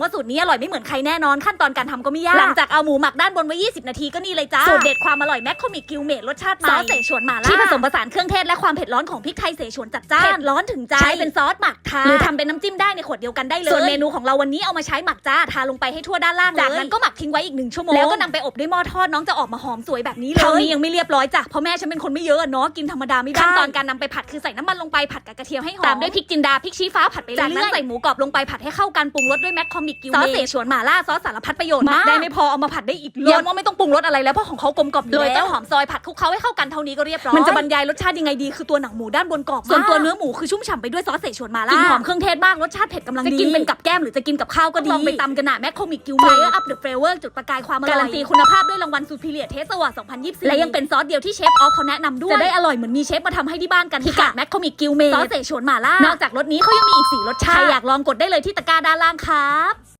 ว่าสูตรนี้อร่อยไม่เหมือนใครแน่นอนขั้นตอนการทำก็ไม่ยาก หลังจากเอาหมูหมักด้านบนไว้ 20 นาทีก็นี่เลยจ้า สูตรเด็ดความอร่อยแมคโคมิกกิวเมดรสชาติใหม่ซอสเสฉวนหม่าล่าที่ผสมผสานเครื่องเทศและความเผ็ดร้อนของพริกไทยเสฉวนจัดจ้านเผ็ดร้อนถึงใจ ใช้เป็นซอสหมักทาหรือทำเป็นน้ำจิ้มได้ในขวดเดียวกันได้เลย ส่วนเมนูของเราวันนี้เอามาใช้หมักจ้าทาลงไปให้ทั่วด้านล่างจากนั้นก็หมักทิ้งไว้อีกหนึ่งชั่วโมงแล้วก็นำไปอบด้วยหม้อทอดน้องจะออกมาหอมสวยแบบนี้เลยเท่านี้ยังไม่เรียบร้อยจ้ะเพราะแม่ฉันเป็นคนไม่เยอะอะเนาะกินธรรมดาไม่ได้ขั้นตอนการนำไปผัดคือใส่น้ำมันลงไปผัดกับกระเทียมให้หอมตามด้วยพริกจินดาพริกชี้ฟ้าผัดไปเรื่อยจากนั้นใส่หมูกรอบลงไปผัดให้เข้ากันปรุงรสด้วยแมคคอมิกกิวเมซอสเสฉวนหม่าล่าซอสสารพัดประโยชน์มากได้ไม่พอเอามาผัดได้อีกย้ำว่าไม่ต้องปรุงรสอะไรแล้วเพราะของเขากลมกล่อมอยู่แล้วโรยต้นหอมซอยผัดคลุกเคล้าให้เข้ากันเท่านี้ก็เรียบร้อยมันจะบรรยายรสชาติยังไงดีคือตัวหนังหมูด้านบนกรอบส่วนตัวเนื้อหมูคือชุ่มฉ่ำไปด้วยซอสเสฉวนหม่าล่ากลิ่นหอมเครื่องเทศมากรสชาติเผ็ดกำลังดีจะกินเป็นกับแก้มหรือจะกินกับข้าวก็ดีลองไปตำกันนะแมคคอมิกกิวเมซอัพเดอะเฟเวอร์จุดประกายความอร่อยการันตีคุณภาพด้วยรางวัลซูพิเลียเทสวอร์2024และยังเป็นซอสเดียวที่เชฟออฟเขาแนะนำด้วยจะได้อร่อยเหมือนมีเชฟมาทำให้ที่บ้านกันพิกัดแมคคอมิกกิวเมซอสเสฉวนหม่าล่านอกจากรสนี้เขายังมีอีกสี่รสชาติใครอยากลองกดได้เลยที่ตะกร้าด้านล่างครับ